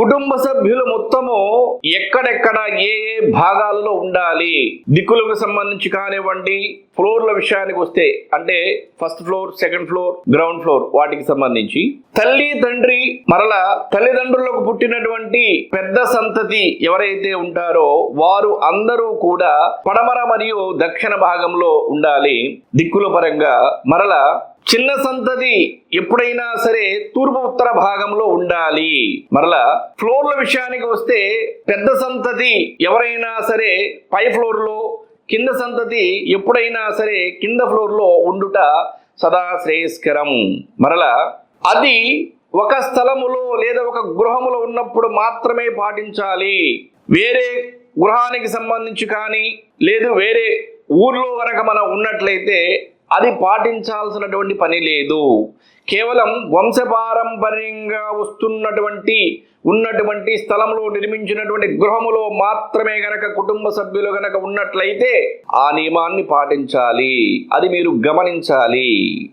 కుటుంబ సభ్యులు మొత్తము ఎక్కడెక్కడ ఏ ఏ భాగాలలో ఉండాలి? దిక్కులకు సంబంధించి కానివ్వండి ఫ్లోర్ల విషయానికి వస్తే అంటే first floor second floor ground floor వాటికి సంబంధించి. తల్లి తండ్రి మరలా తల్లిదండ్రులకు పుట్టినటువంటి పెద్ద సంతతి ఎవరైతే ఉంటారో వారు అందరూ కూడా పడమర మరియు దక్షిణ భాగంలో ఉండాలి. దిక్కుల పరంగా మరలా చిన్న సంతతి ఎప్పుడైనా సరే తూర్పు ఉత్తర భాగంలో ఉండాలి. మరలా ఫ్లోర్ల విషయానికి వస్తే పెద్ద సంతతి ఎవరైనా సరే పై ఫ్లోర్లో కింద సంతతి ఎప్పుడైనా సరే కింద ఫ్లోర్లో ఉండుట సదా శ్రేయస్కరం. మరలా అది ఒక స్థలములో లేదా ఒక గృహములో ఉన్నప్పుడు మాత్రమే పాటించాలి. వేరే గృహానికి సంబంధించి కానీ లేదు వేరే ఊర్లో కనుక మనం ఉన్నట్లయితే అది పాటించాల్సినటువంటి పని లేదు. కేవలం వంశపారంపర్యంగా వస్తున్నటువంటి ఉన్నటువంటి స్థలంలో నిర్మించినటువంటి గృహములో మాత్రమే గనక కుటుంబ సభ్యులు గనక ఉన్నట్లయితే ఆ నియమాన్ని పాటించాలి. అది మీరు గమనించాలి.